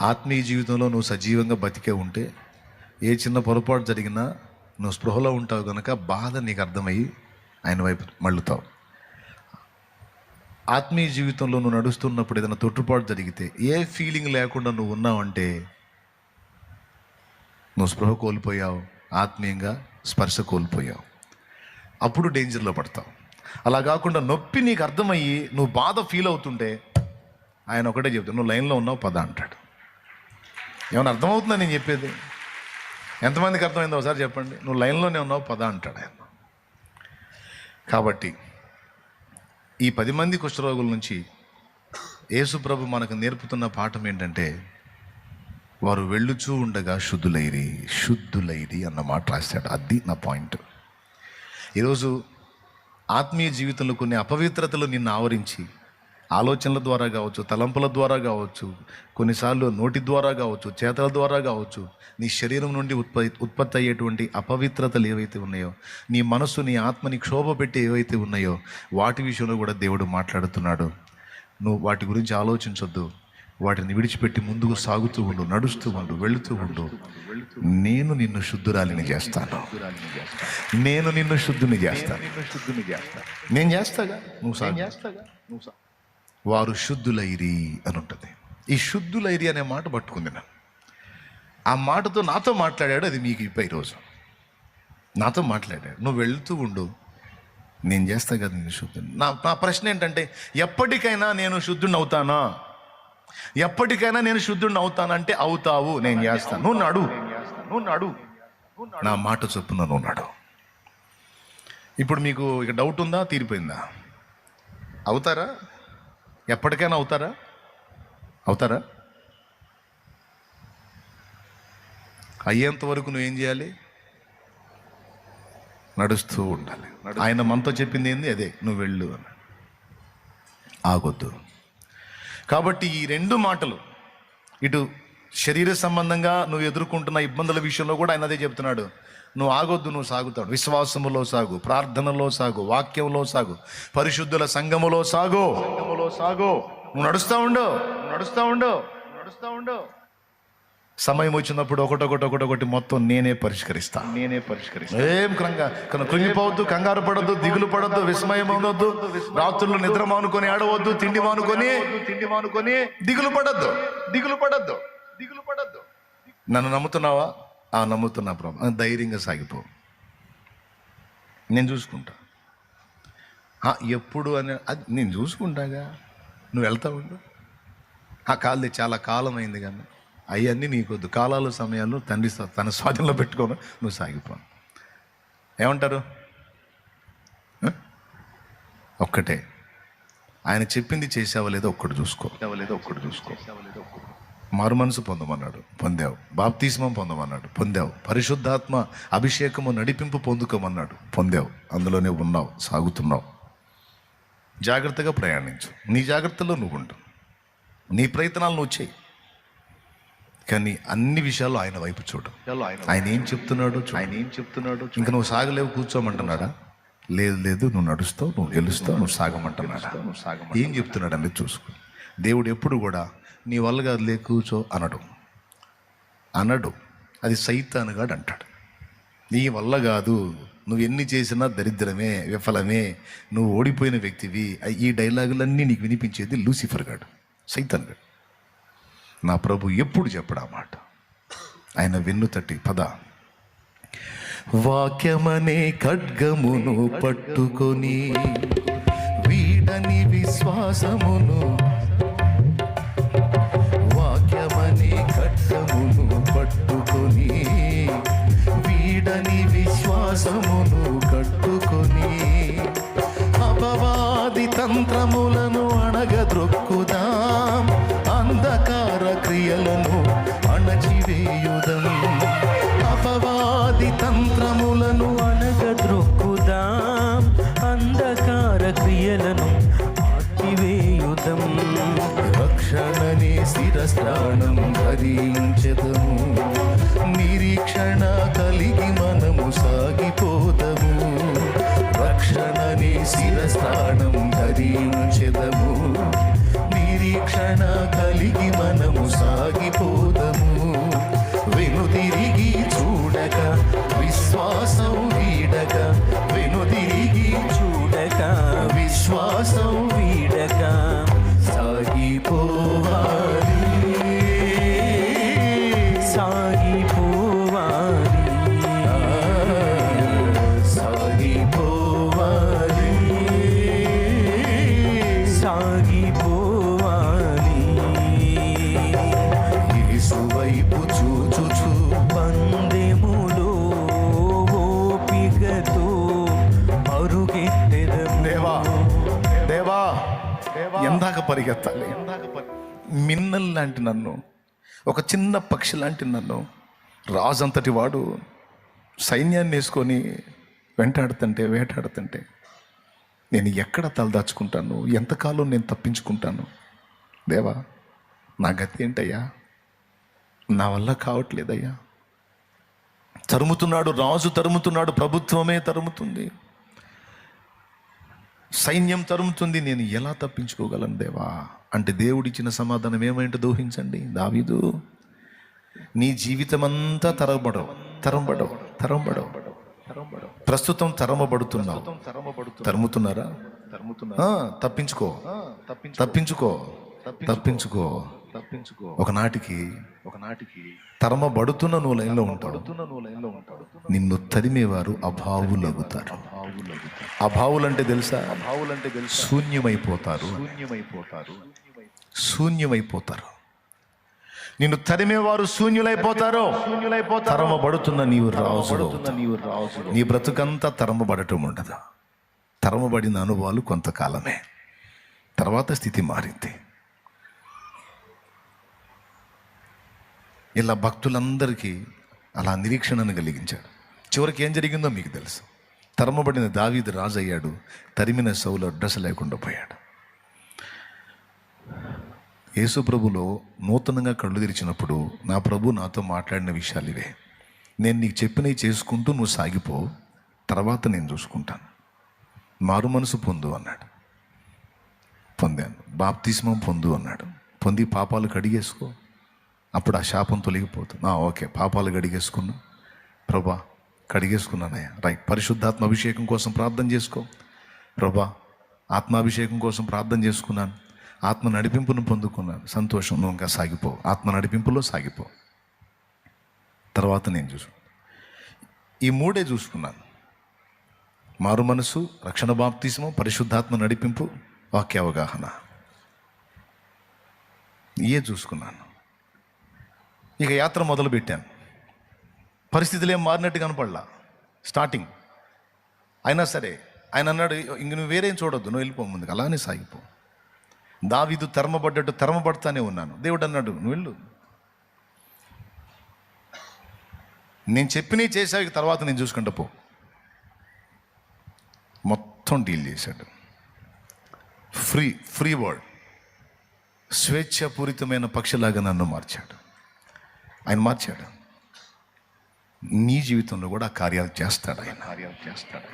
ఆత్మీయ జీవితంలో నువ్వు సజీవంగా బతికే ఉంటే ఏ చిన్న పొరపాటు జరిగినా నువ్వు స్పృహలో ఉంటావు కనుక బాధ నీకు అర్థమయ్యి ఆయన వైపు మళ్ళుతావు. ఆత్మీయ జీవితంలో నువ్వు నడుస్తున్నప్పుడు ఏదైనా తొట్టుపాటు జరిగితే ఏ ఫీలింగ్ లేకుండా నువ్వు ఉన్నావంటే నువ్వు స్పృహ కోల్పోయావు ఆత్మీయంగా స్పర్శ కోల్పోయావు. అప్పుడు డేంజర్లో పడతావు. అలా కాకుండా నొప్పి నీకు అర్థమయ్యి నువ్వు బాధ ఫీల్ అవుతుంటే ఆయన ఒకటే చెప్తాడు నువ్వు లైన్లో ఉన్నావు పద అంటాడు. ఏమైనా అర్థమవుతుందా నేను చెప్పేది? ఎంతమందికి అర్థమైందో ఒకసారి చెప్పండి. నువ్వు లైన్లోనే ఉన్నావు పద అంటాడు ఆయన. కాబట్టి ఈ పది మంది కుష్ఠరోగుల నుంచి యేసుప్రభు మనకు నేర్పుతున్న పాఠం ఏంటంటే వారు వెళ్ళుచూ ఉండగా శుద్ధులైరి శుద్ధులైరి అన్న మాట రాశాడు. అది నా పాయింట్. ఈరోజు ఆత్మీయ జీవితంలో కొన్ని అపవిత్రతలు నిన్ను ఆవరించి ఆలోచనల ద్వారా కావచ్చు తలంపుల ద్వారా కావచ్చు కొన్నిసార్లు నోటి ద్వారా కావచ్చు చేతల ద్వారా కావచ్చు నీ శరీరం నుండి ఉత్పత్తి ఉత్పత్తి అయ్యేటువంటి అపవిత్రతలు ఏవైతే ఉన్నాయో నీ మనసు నీ ఆత్మని క్షోభ పెట్టి ఏవైతే ఉన్నాయో వాటి విషయంలో కూడా దేవుడు మాట్లాడుతున్నాడు. నువ్వు వాటి గురించి ఆలోచించొద్దు. వాటిని విడిచిపెట్టి ముందుకు సాగుతూ ఉండు నడుస్తూ ఉండు వెళుతూ ఉండు. నేను నిన్ను శుద్ధురాలిని చేస్తాను. నేను నిన్ను శుద్ధుని చేస్తాను. నేను చేస్తాగా? నువ్వు సాగు. చేస్తాగా నువ్వు వారు శుద్ధులైరి అని ఉంటుంది ఈ శుద్ధులైరి అనే మాట పట్టుకుంది నేను ఆ మాటతో నాతో మాట్లాడాడు అది మీకు ఇప్ప ఈరోజు నాతో మాట్లాడాడు నువ్వు వెళ్తూ ఉండు. నేను చేస్తా కదా నేను శుద్ధుని నా నా ప్రశ్న ఏంటంటే ఎప్పటికైనా నేను శుద్ధుని అవుతానా? ఎప్పటికైనా నేను శుద్ధుడిని అవుతానంటే అవుతావు నేను చేస్తాను నువ్వు నడు. నువ్వు నడు. నా మాట చొప్పున నువ్వు నడు. ఇప్పుడు మీకు ఇక డౌట్ ఉందా? తీరిపోయిందా? అవుతారా? ఎప్పటికైనా అవుతారా? అవుతారా? అయ్యేంత వరకు నువ్వేం చేయాలి? నడుస్తూ ఉండాలి. ఆయన మనతో చెప్పింది ఏంది? అదే నువ్వు వెళ్ళు అని ఆగొద్దు. కాబట్టి ఈ రెండు మాటలు ఇటు శరీర సంబంధంగా నువ్వు ఎదుర్కొంటున్న ఇబ్బందుల విషయంలో కూడా ఆయన అదే చెప్తున్నాడు. నువ్వు ఆగొద్దు నువ్వు సాగుతాడు విశ్వాసములో సాగు ప్రార్థనలో సాగు వాక్యంలో సాగు పరిశుద్ధుల సంఘములో సాగు. సంఘములో సాగు. నువ్వు నడుస్తూ ఉండు. నడుస్తూ ఉండు. నడుస్తూ ఉండు. సమయం వచ్చినప్పుడు ఒకటొకటి ఒకటొకటి మొత్తం నేనే పరిష్కరిస్తా. నేనే పరిష్కరిస్తా. ఏం క్రంగా కృంగిపోవద్దు కంగారు పడద్దు దిగులు పడద్దు విస్మయం ఉండొద్దు. రాత్రులు నిద్ర మానుకొని ఆడవద్దు తిండి మానుకొని తిండి మానుకొని దిగులు పడద్దు. దిగులు పడద్దు. దిగులు పడద్దు. నన్ను నమ్ముతున్నావా? ఆ నమ్ముతున్నా ప్రభు. ధైర్యంగా సాగిపో. నేను చూసుకుంటా. ఎప్పుడు అని అది నేను చూసుకుంటాగా. నువ్వు వెళ్తా ఉండు? ఆ కాలది చాలా కాలం అయింది కానీ అవన్నీ నీకొద్దు. కాలాలు సమయాలు తండ్రి తన స్వాధీనంలో పెట్టుకోను నువ్వు సాగిపో. ఏమంటారు? ఒక్కటే. ఆయన చెప్పింది చేసావా లేదో ఒక్కటి చూసుకో. లేదో ఒక్కటి చూసుకో. మారు మనసు పొందమన్నాడు పొందావు. బాప్తిస్మం పొందమన్నాడు పొందావు. పరిశుద్ధాత్మ అభిషేకము నడిపింపు పొందుకోమన్నాడు పొందావు. అందులోనే ఉన్నావు సాగుతున్నావు. జాగ్రత్తగా ప్రయాణించు. నీ జాగ్రత్తలో నువ్వు ఉండు. నీ ప్రయత్నాలు నువ్వు చేయి. కానీ అన్ని విషయాలు ఆయన వైపు చూడు. ఆయన ఏం చెప్తున్నాడు ఆయన ఏం చెప్తున్నాడు ఇంకా నువ్వు సాగలేవు కూర్చోమంటున్నాడా? లేదు లేదు నువ్వు నడుస్తావు నువ్వు గెలుస్తావు నువ్వు సాగమంటున్నాడా? నువ్వు సాగ ఏం చెప్తున్నాడు అనేది చూసుకో. దేవుడు ఎప్పుడు కూడా నీ వల్ల కాదు లే కూర్చో అనడు. అనడు. అది సైతానుగాడు అంటాడు. నీ వల్ల కాదు నువ్వు ఎన్ని చేసినా దరిద్రమే విఫలమే నువ్వు ఓడిపోయిన వ్యక్తివి. ఈ డైలాగులన్నీ నీకు వినిపించేది లూసిఫర్ గాడు సైతాన్ గాడు. నా ప్రభు ఎప్పుడు చెప్పడా మాట. ఆయన వెన్ను తట్టి పద. వాక్యమనే ఖడ్గమును పట్టుకొని వీడని విశ్వాసమును అపవాది తంత్రములను అణగద్రొక్కుదాం అంధకార క్రియలను అణచివేయుదం. சிரஸ்தானம் தரியும் పరిగెత్తాలి. మిన్నల్ లాంటి నన్ను ఒక చిన్న పక్షి లాంటి నన్ను రాజంతటి వాడు సైన్యాన్ని వేసుకొని వెంటాడుతుంటే వేటాడుతుంటే నేను ఎక్కడ తలదాచుకుంటాను? ఎంతకాలం నేను తప్పించుకుంటాను? దేవా నా గతి ఏంటయ్యా? నా వల్ల కావట్లేదయ్యా. తరుముతున్నాడు రాజు తరుముతున్నాడు ప్రభుత్వమే తరుముతుంది. సైన్యం తరుముతుంది నేను ఎలా తప్పించుకోగలను దేవా? అంటే దేవుడిచ్చిన సమాధానం ఏమైంటో దూహించండి. దావీదు నీ జీవితమంతా తరబడవు తరంబడవు తరంబడవు. ప్రస్తుతం తరమబడుతున్నావు. తరుముతున్నారా? తప్పించుకో. తప్పించుకో. తప్పించుకో. తప్పించుకో. ఒకనాటికి ఒకనాటికి తరమబడుతున్న నువ్వు లైన్లో ఉంటాడు. నువ్వు లైన్లో ఉంటాడు. నిన్ను తరిమేవారు అభావులగుతారు. అభావులంటే తెలుసా? అభావులంటే తెలుసు? శూన్యమైపోతారు. శూన్యమైపోతారు. శూన్యమైపోతారు. నిన్ను తరిమేవారు శూన్యులైపోతారు. శూన్యులైపోతారు. తరమబడుతున్న నీవు రాజు నీవు రాజు నీ బ్రతుకంతా తరమబడటం ఉండదు. తరమబడిన అనుభవాలు కొంతకాలమే. తర్వాత స్థితి మారింది. ఇలా భక్తులందరికీ అలా నిరీక్షణను కలిగించాడు. చివరికి ఏం జరిగిందో మీకు తెలుసు. తరమబడిన దావీదు రాజు అయ్యాడు తరిమిన సౌలు అడ్రస్ లేకుండా పోయాడు. యేసు ప్రభులో నూతనంగా కళ్ళు తెరిచినప్పుడు నా ప్రభు నాతో మాట్లాడిన విషయాలు ఇవే. నేను నీకు చెప్పినవి చేసుకుంటూ నువ్వు సాగిపో తర్వాత నేను చూసుకుంటాను. మారు మనసు పొందు అన్నాడు. పొందాను. బాప్తిస్మం పొందు అన్నాడు. పొంది పాపాలు కడిగేసుకో. అప్పుడు ఆ శాపం తొలగిపోతుంది. ఓకే పాపాలు కడిగేసుకున్నా. ప్రభా కడిగేసుకున్నానయ్యా. రైట్ పరిశుద్ధాత్మ అభిషేకం కోసం ప్రార్థన చేసుకో. ప్రభా ఆత్మాభిషేకం కోసం ప్రార్థన చేసుకున్నాను. ఆత్మ నడిపింపును పొందుకున్నాను. సంతోషం నువ్వు ఇంకా సాగిపో. ఆత్మ నడిపింపులో సాగిపో. తర్వాత నేను చూసు ఈ మూడే చూసుకున్నాను. మారు మనసు రక్షణ బాప్తిసము పరిశుద్ధాత్మ నడిపింపు వాక్య అవగాహన ఇయే చూసుకున్నాను. ఇక యాత్ర మొదలు పెట్టాను పరిస్థితులు ఏం మారినట్టు కనపడలా. స్టార్టింగ్ అయినా సరే ఆయన అన్నాడు ఇంక నువ్వు వేరేం చూడొద్దు నువ్వు వెళ్ళిపో ముందుకు అలానే సాగిపో. దావిదు తరమబడ్డట్టు తరమబడతానే ఉన్నాను. దేవుడు అన్నాడు నువ్వు వెళ్ళు. నేను చెప్పినవి చేసావు ఇక తర్వాత నేను చూసుకుంటా పో. మొత్తం డీల్ చేశాడు. ఫ్రీ ఫ్రీ వర్డ్ స్వేచ్ఛాపూరితమైన పక్షిలాగా నన్ను మార్చాడు. ఆయన మార్చాడు. నీ జీవితంలో కూడా ఆ కార్యాలు చేస్తాడు ఆయన. కార్యాలు చేస్తాడు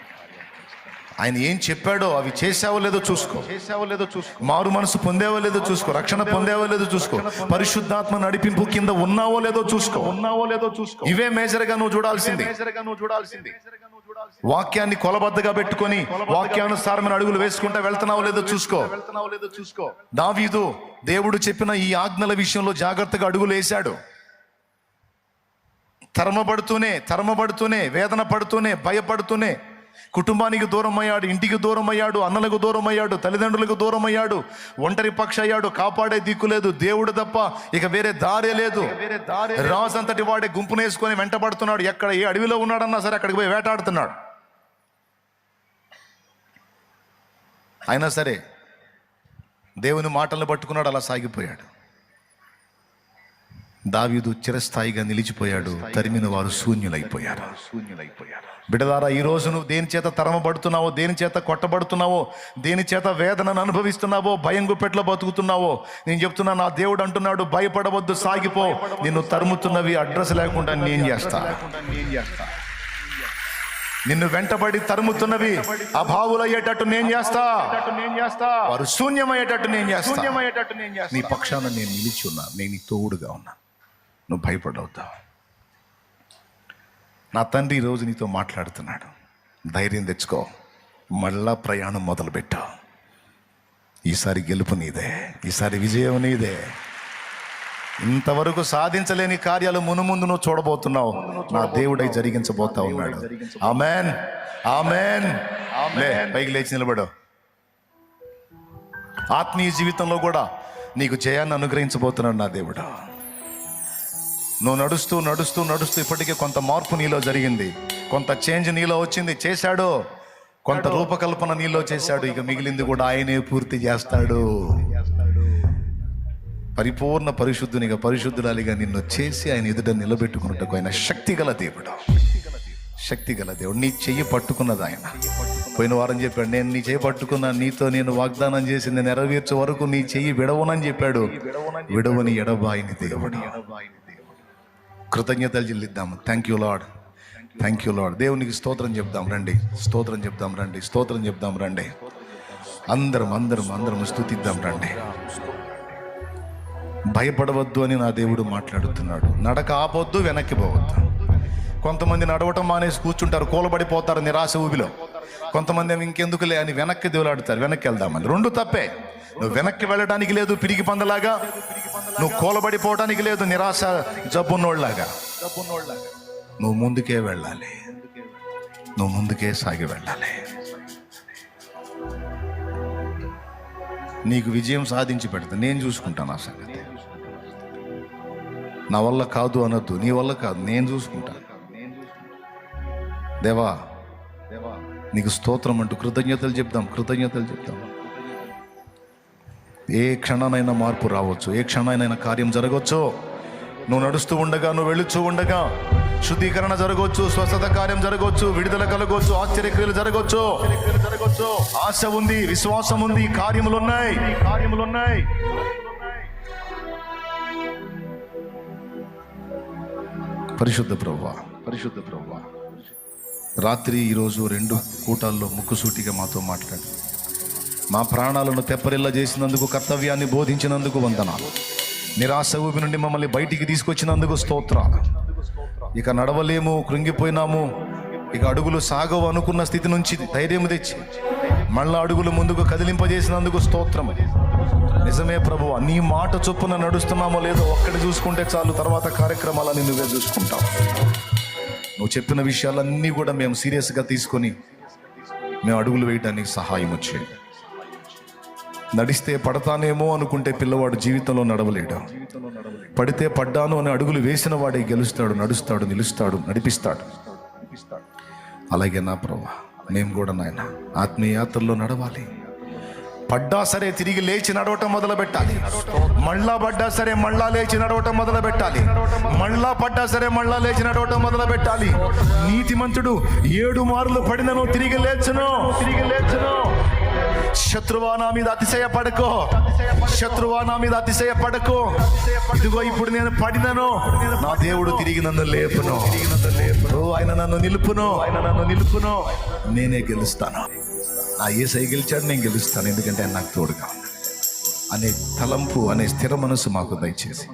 ఆయన ఏం చెప్పాడో అవి చేసావో లేదో చూసుకో. చేసావో లేదో చూసుకో మారు మనసు పొందేవో లేదో చూసుకో. రక్షణ పొందేవో లేదో చూసుకో. పరిశుద్ధాత్మ నడిపింపు కింద ఉన్నావో లేదో చూసుకో. ఉన్నావో లేదో చూసుకో ఇవే మేజర్గా నువ్వు చూడాల్సింది. నువ్వు చూడాల్సింది వాక్యాన్ని కొలబద్దగా పెట్టుకొని వాక్యానుసారమైన అడుగులు వేసుకుంటా వెళ్తున్నావో లేదో చూసుకో వెళ్తున్నావో లేదో చూసుకో. దావీదు దేవుడు చెప్పిన ఈ ఆజ్ఞల విషయంలో జాగ్రత్తగా అడుగులు వేశాడు. తరమబడుతూనే తరమబడుతూనే వేదన పడుతూనే భయపడుతూనే కుటుంబానికి దూరం అయ్యాడు ఇంటికి దూరం అయ్యాడు అన్నలకు దూరం అయ్యాడు తల్లిదండ్రులకు దూరం అయ్యాడు ఒంటరి పక్ష అయ్యాడు కాపాడే దిక్కు లేదు దేవుడు తప్ప ఇక వేరే దారే లేదు. రాజు అంతటి వాడే గుంపునేసుకొని వెంటబడుతున్నాడు. ఎక్కడ ఏ అడవిలో ఉన్నాడన్నా సరే అక్కడికి పోయి వేటాడుతున్నాడు. అయినా సరే దేవుని మాటలను పట్టుకున్నాడు అలా సాగిపోయాడు. దావీదు చిరస్థాయిగా నిలిచిపోయాడు. తరిమిన వారు శూన్యులైపోయారు. శూన్యులైపోయారు బిడదారా ఈ రోజు నువ్వు దేని చేత తరమబడుతున్నావో దేని చేత కొట్టబడుతున్నావో దేని చేత వేదనను అనుభవిస్తున్నావో భయం గుప్పెట్లో బతుకుతున్నావో నేను చెప్తున్నా నా దేవుడు అంటున్నాడు భయపడవద్దు సాగిపో. నిన్ను తరుముతున్నవి అడ్రస్ లేకుండా నేను చేస్తా. నిన్ను వెంటబడి తరుముతున్నవి అభావులయ్యేటట్టు నేను చేస్తా. నేను చేస్తా వారు శూన్యమయ్యేటట్టు నేను చేస్తా. శూన్యమయ్యేటట్టు నేను చేస్తా నీ పక్షాన నేను నిలిచి ఉన్నా నేను తోడుగా ఉన్నా. నువ్వు భయపడవుతావు. నా తండ్రి ఈరోజు నీతో మాట్లాడుతున్నాడు. ధైర్యం తెచ్చుకో. మళ్ళా ప్రయాణం మొదలుపెట్టావు. ఈసారి గెలుపు నీదే. ఈసారి విజయం నీదే. ఇంతవరకు సాధించలేని కార్యాలు మునుముందు నువ్వు చూడబోతున్నావు. నా దేవుడై జరిగించబోతా ఉన్నాడు. ఆమెన్. ఆమెన్. పైకి లేచి నిలబడు. ఆత్మీయ జీవితంలో కూడా నీకు జయాన్ని అనుగ్రహించబోతున్నాడు నా దేవుడు. నువ్వు నడుస్తూ నడుస్తూ నడుస్తూ ఇప్పటికే కొంత మార్పు నీలో జరిగింది. కొంత చేంజ్ నీలో వచ్చింది. చేశాడు. కొంత రూపకల్పన నీలో చేశాడు. ఇక మిగిలింది కూడా ఆయనే పూర్తి చేస్తాడు. పరిపూర్ణ పరిశుద్ధునిగా పరిశుద్ధురాలిగా నిన్ను చేసి ఆయన ఎదుట నిలబెట్టుకున్నట్టుకు ఆయన శక్తి గల దేవుడు. శక్తి గల దేవుడు. నీ చెయ్యి పట్టుకున్నది ఆయన. పోయిన వారం చెప్పాడు నేను నీ చెయ్యి పట్టుకున్నా నీతో నేను వాగ్దానం చేసింది నెరవేర్చే వరకు నీ చెయ్యి విడవనని చెప్పాడు. విడవని ఎడబాయిని దేవుడు. కృతజ్ఞతలు చెల్లిద్దాము. Thank you Lord thank you Lord దేవునికి స్తోత్రం చెప్దాం రండి. స్తోత్రం చెప్దాం రండి. స్తోత్రం చెప్దాం రండి. అందరం అందరం అందరం స్థుతిద్దాం రండి. భయపడవద్దు అని నా దేవుడు మాట్లాడుతున్నాడు. నడక ఆపొద్దు వెనక్కి పోవద్దు. కొంతమంది నడవటం మానేసి కూర్చుంటారు కూలబడిపోతారు నిరాశ ఊబిలో. కొంతమంది ఇంకెందుకులే అని వెనక్కి దేవులాడుతారు వెనక్కి వెళ్దామని. రెండు తప్పే. నువ్వు వెనక్కి వెళ్ళడానికి లేదు పిరిగి పందలాగా. నువ్వు కూలబడిపోవడానికి లేదు నిరాశ జబ్బున్నోళ్ళలాగా. నువ్వు ముందుకే వెళ్ళాలి. నువ్వు ముందుకే సాగి వెళ్ళాలి. నీకు విజయం సాధించి పెడతా. నేను చూసుకుంటాను ఆ సంగతి. నా వల్ల కాదు అనొద్దు. నీ వల్ల కాదు. నేను చూసుకుంటాను. దేవా దేవా నీకు స్తోత్రం అంటూ కృతజ్ఞతలు చెప్దాం కృతజ్ఞతలు చెప్దాం. ఏ క్షణానైనా మార్పు రావచ్చు. ఏ క్షణానైనా కార్యం జరగవచ్చు నువ్వు నడుస్తూ ఉండగా నువ్వు వెళుచూ ఉండగా శుద్ధీకరణ జరగవచ్చు స్వస్థత కార్యం జరగవచ్చు విడుదల కలగవచ్చు ఆశ్చర్యక్రియలు జరగవచ్చు జరగవచ్చు ఆశ ఉంది విశ్వాసం ఉంది కార్యములు ఉన్నాయి. కార్యములు ఉన్నాయి పరిశుద్ధ ప్రవ్వ పరిశుద్ధ ప్రవ్వ. రాత్రి ఈరోజు రెండు కూటాల్లో ముక్కుసూటిగా మాతో మాట్లాడి మా ప్రాణాలను తెప్పరిల్ల చేసినందుకు కర్తవ్యాన్ని బోధించినందుకు వందనాలు. నిరాశ ఊపి నుండి మమ్మల్ని బయటికి తీసుకొచ్చినందుకు స్తోత్రాలు. ఇక నడవలేము కృంగిపోయినాము. ఇక అడుగులు సాగవు అనుకున్న స్థితి నుంచి ధైర్యం తెచ్చి మళ్ళా అడుగులు ముందుకు కదిలింపజేసినందుకు స్తోత్రం నిజమే ప్రభు నీ మాట చొప్పున నడుస్తున్నామో లేదో ఒక్కటి చూసుకుంటే చాలు తర్వాత కార్యక్రమాలన్నీ నువ్వే చూసుకుంటావు. నువ్వు చెప్పిన విషయాలన్నీ కూడా మేము సీరియస్గా తీసుకొని మేము అడుగులు వేయడానికి సహాయం వచ్చేది నడిస్తే పడతానేమో అనుకుంటే పిల్లవాడు జీవితంలో నడవలేడు. పడితే పడ్డాను అని అడుగులు వేసిన వాడే గెలుస్తాడు నడుస్తాడు నిలుస్తాడు నడిపిస్తాడు. అలాగే నా ప్రభా మేము కూడా నాయన ఆత్మీయాత్రలో నడవాలి. పడ్డా సరే తిరిగి లేచి నడవటం మొదలు పెట్టాలి. మళ్ళా పడ్డా సరే మళ్ళా లేచి నడవటం మొదలు పెట్టాలి. మళ్ళా పడ్డా సరే మళ్ళా లేచి నడవటం మొదలు పెట్టాలి. నీతిమంతుడు ఏడు మార్లు పడినను తిరిగి లేచును తిరిగి లేచును. శత్రువా నా మీద అతిశయ పడకో శత్రువా నా మీద అతిశయ పడకో ఇదిగో ఇప్పుడు నేను పడినను. నా దేవుడు తిరిగి నన్ను లేపును. ఆయన నన్ను నిలుపును. ఆయన నన్ను నిలుపును. నేనే గెలుస్తాను. నా ఏసై గెలిచాడు నేను గెలుస్తాను. ఎందుకంటే ఆయన నాకు తోడుగా అనే తలంపు అనే స్థిర మనసు మాకు దయచేసి.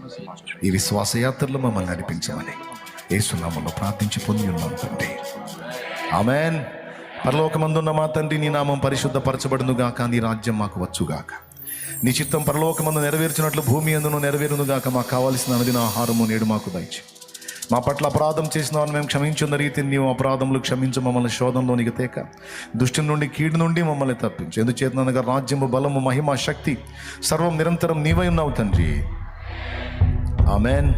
ఈ విశ్వాసయాత్రలు మమ్మల్ని నడిపించమని ఏసునామంలో ప్రార్థించి పొంది ఉన్నాం తండ్రి. ఆమెన్. పరలోకమందున్న మా తండ్రి నీ నామం పరిశుద్ధపరచబడునుగాక నీ రాజ్యం మాకు వచ్చుగాక నీ చిత్తం పరలోకమందు నెరవేర్చినట్లు భూమి అందును నెరవేరునుగాక మాకు కావలసిన అనుదిన ఆహారము నేడు మాకు దయచి. మా పట్ల అపరాధం చేసిన వారిని మేము క్షమించున్న రీతిని నీవు అపరాధములు క్షమించు మమ్మల్ని శోధంలోనికి తేక. దుష్టి నుండి కీడు నుండి మమ్మల్ని తప్పించు. ఎందుచేతనగా రాజ్యము బలము మహిమ శక్తి సర్వం నిరంతరం నీవై ఉన్నావు తండ్రి. ఆమెన్.